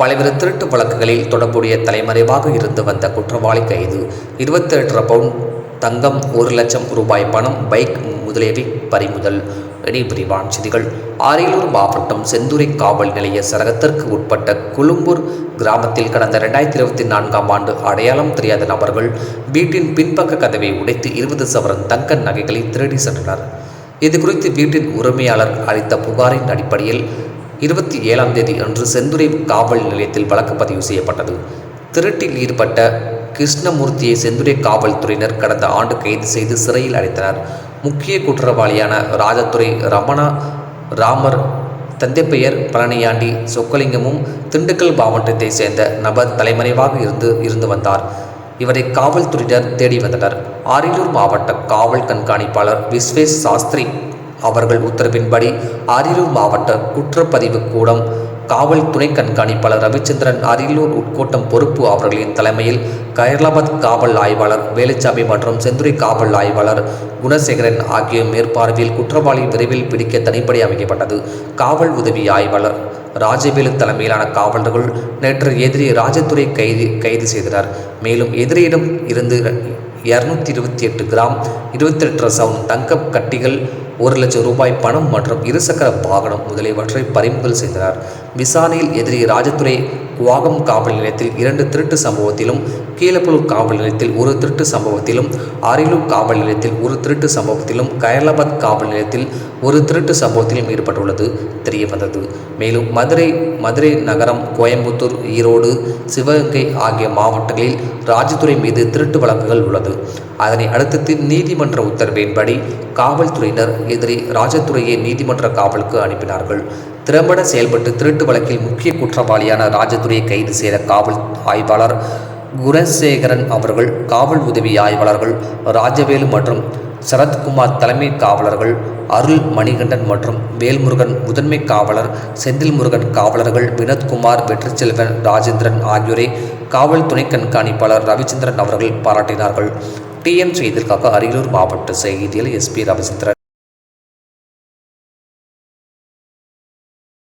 பல்வேறு திருட்டு வழக்குகளில் தொடர்புடைய தலைமறைவாக இருந்து வந்த குற்றவாளி கைது. இருபத்தெட்டு பவுன் தங்கம் ஒரு லட்சம் ரூபாய் பணம் பைக் முதலியவை பறிமுதல். இனி விரிவான செய்திகள். அரியலூர் மாவட்டம் செந்துறை காவல் நிலைய சரகத்திற்கு உட்பட்ட குலும்பூர் கிராமத்தில் கடந்த ரெண்டாயிரத்தி இருபத்தி நான்காம் ஆண்டு அடையாளம் தெரியாத நபர்கள் வீட்டின் பின்பக்க கதவை உடைத்து இருபது சவரன் தங்க நகைகளை திருடி சென்றனர். இது குறித்து வீட்டின் உரிமையாளர் அளித்த புகாரின் அடிப்படையில் இருபத்தி ஏழாம் தேதி அன்று செந்துறை காவல் நிலையத்தில் வழக்கு பதிவு செய்யப்பட்டது. திருட்டில் ஈடுபட்ட கிருஷ்ணமூர்த்தியை செந்துறை காவல்துறையினர் கடந்த ஆண்டு கைது செய்து சிறையில் அடைத்தனர். முக்கிய குற்றவாளியான ராஜதுரை ரமணா ராமர் தந்தை பெயர் பழனியாண்டி சொக்கலிங்கமும் திண்டுக்கல் மாவட்டத்தைச் சேர்ந்த நபர் தலைமறைவாக இருந்து இருந்து வந்தார். இவரை காவல்துறையினர் தேடி வந்தனர். அரியலூர் மாவட்ட காவல் கண்காணிப்பாளர் விஸ்வேஷ் சாஸ்திரி அவர்கள் உத்தரவின்படி அரியலூர் மாவட்ட குற்றப்பதிவு கூடம் காவல் துணை கண்காணிப்பாளர் ரவிச்சந்திரன் அரியலூர் உட்கோட்டம் பொறுப்பு அவர்களின் தலைமையில் கைரலாபாத் காவல் ஆய்வாளர் வேலுச்சாமி மற்றும் செந்துறை காவல் ஆய்வாளர் குணசேகரன் ஆகிய மேற்பார்வையில் குற்றவாளி விரைவில் பிடிக்க தனிப்படை அமைக்கப்பட்டது. காவல் உதவி ஆய்வாளர் ராஜவேலு தலைமையிலான காவலர்கள் நேற்று எதிரி ராஜதுரை கைது கைது செய்தனர். மேலும் எதிரியிடம் இருந்து இரநூத்தி இருபத்தி எட்டு கிராம் இருபத்தெட்டு சவுன் தங்கப் கட்டிகள் ஒரு லட்சம் ரூபாய் பணம் மற்றும் இருசக்கர வாகனம் முதலியவற்றை பறிமுதல் செய்தனர். விசாரணையில் எதிரி ராஜதுரை வாகம் காவல் நிலையத்தில் இரண்டு திருட்டு சம்பவத்திலும் கீழப்பலூர் காவல் நிலையத்தில் ஒரு திருட்டு சம்பவத்திலும் அரியலூர் காவல் நிலையத்தில் ஒரு திருட்டு சம்பவத்திலும் கைலாபாத் காவல் நிலையத்தில் ஒரு திருட்டு சம்பவத்திலும் ஈடுபட்டுள்ளது தெரிய வந்தது மேலும் மதுரை மதுரை நகரம் கோயம்புத்தூர் ஈரோடு சிவகங்கை ஆகிய மாவட்டங்களில் ராஜதுரை மீது திருட்டு வழக்குகள் உள்ளது. அதனை அடுத்து நீதிமன்ற உத்தரவின்படி காவல்துறையினர் எதிரி ராஜதுறையை நீதிமன்ற காவலுக்கு அனுப்பினார்கள். திறம்பட செயல்பட்டு திருட்டு வழக்கில் முக்கிய குற்றவாளியான ராஜதுரையை கைது செய்த காவல் ஆய்வாளர் குரசேகரன் அவர்கள் காவல் உதவி ஆய்வாளர்கள் ராஜவேலு மற்றும் சரத்குமார் தலைமை காவலர்கள் அருள் மணிகண்டன் மற்றும் வேல்முருகன் முதன்மை காவலர் செந்தில் முருகன் காவலர்கள் வினோத்குமார் வெற்றிச்செல்வன் ராஜேந்திரன் ஆகியோரை காவல் துணை கண்காணிப்பாளர் ரவிச்சந்திரன் அவர்கள் பாராட்டினார்கள். டிஎன் செய்திற்காக அரியலூர் மாவட்ட செய்தியில் எஸ்பி ரவிச்சந்திரன்.